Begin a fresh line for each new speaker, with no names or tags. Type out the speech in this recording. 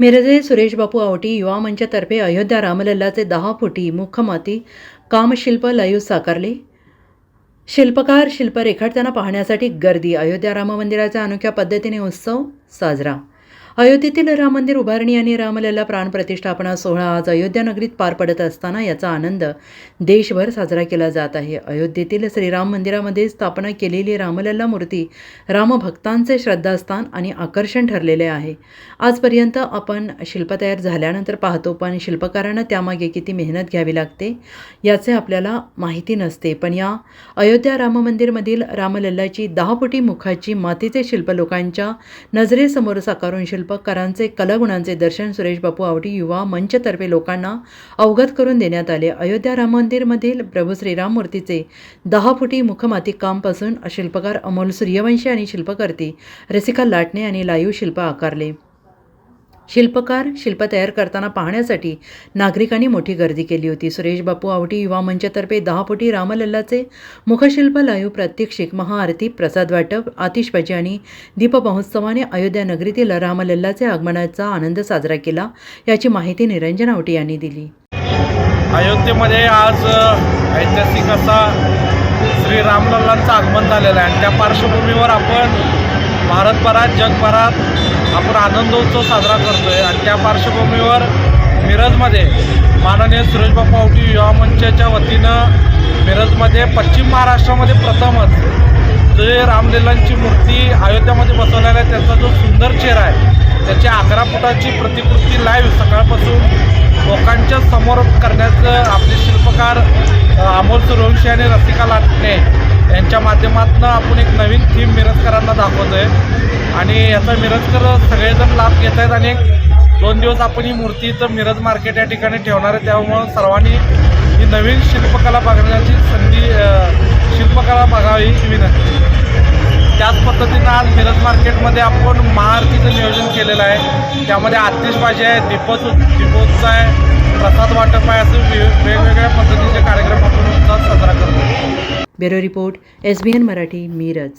मिरजे सुरेश बापू आवटी युवा मंचातर्फे अयोध्या रामलल्लाचे दहा फुटी मुखमाती कामशिल्प लयू साकारले. शिल्पकार शिल्प रेखाटताना पाहण्यासाठी गर्दी अयोध्या राम मंदिराचा अनोख्या पद्धतीने उत्सव साजरा अयोध्येतील राम मंदिर उभारणी आणि रामलला प्राणप्रतिष्ठापना सोहळा आज अयोध्या नगरीत पार पडत असताना याचा आनंद देशभर साजरा केला जात आहे. अयोध्येतील श्रीराम मंदिरामध्ये स्थापना केलेली रामलल्ला मूर्ती रामभक्तांचे श्रद्धास्थान आणि आकर्षण ठरलेले आहे. आजपर्यंत आपण शिल्प तयार झाल्यानंतर पाहतो पण शिल्पकारांना त्यामागे किती मेहनत घ्यावी लागते याचे आपल्याला माहिती नसते. पण या अयोध्या राम मंदिरमधील रामलल्लाची दहा फुटी मुखाची मातीचे शिल्प लोकांच्या नजरेसमोर साकारून शिल्प शिल्पकारांचे कलागुणांचे दर्शन सुरेश बापू आवटी युवा मंचतर्फे लोकांना अवगत करून देण्यात आले. अयोध्या राम मंदिरमधील प्रभू श्रीराम मूर्तीचे दहा फुटी मुखमाती कामपासून शिल्पकार अमोल सूर्यवंशी आणि शिल्पकर्ती रसिका लाटणे आणि लाईव्ह शिल्प आकारले. शिल्पकार शिल्प तयार करताना पाहण्यासाठी नागरिकांनी मोठी गर्दी केली होती. सुरेश बापू आवटी युवा मंचतर्फे दहा फुटी रामलल्लाचे मुखशिल्प लाईव्ह प्रात्यक्षिक महाआरती प्रसाद वाटप आतिषबाजी आणि दीप महोत्सवाने अयोध्या नगरीतील रामलल्लाचे आगमनाचा आनंद साजरा केला. याची माहिती निरंजन आवटी यांनी दिली.
अयोध्येमध्ये आज ऐतिहासिक असा श्री रामलल्लांचं आगमन झालेलं आहे. आणि त्या पार्श्वभूमीवर आपण भारतभरात जगभरात आपण आनंदोत्सव साजरा करतो आहे आणि त्या पार्श्वभूमीवर मिरजमध्ये माननीय सुरेशबा बापू आवटी युवा मंचाच्या वतीनं मिरजमध्ये पश्चिम महाराष्ट्रामध्ये प्रथमच जे रामलीलांची मूर्ती अयोध्यामध्ये बसवलेला आहे त्याचा जो सुंदर चेहरा आहे त्याची अकरा फुटाची प्रतिकृती लाईव्ह सकाळपासून लोकांच्या समोर करण्याचं आपले शिल्पकार अमोल सुरवंशी आणि रसिका लाटणे यांच्या माध्यमातून आपण एक नवीन थीम मिरजकरांना दाखवतो आहे आणि याचा मिरजकर सगळेजण लाभ घेत आहेत आणि दोन दिवस आपण ही मूर्ती इथं मिरज मार्केट या ठिकाणी ठेवणार आहे. त्यामुळं सर्वांनी ही नवीन शिल्पकला बघण्याची संधी शिल्पकला बघावी ही विनंती. त्याच पद्धतीनं आज मिरज मार्केटमध्ये आपण महाआरतीचं नियोजन केलेलं आहे. त्यामध्ये आतिषबाजी आहे दीपोत्स दीपोत्सव आहे प्रसाद वाटप आहे असं वेगवेगळ्या पद्धतीचे कार्यक्रम आपण साजरा करतो.
Bureau report S B N Marathi Miraj.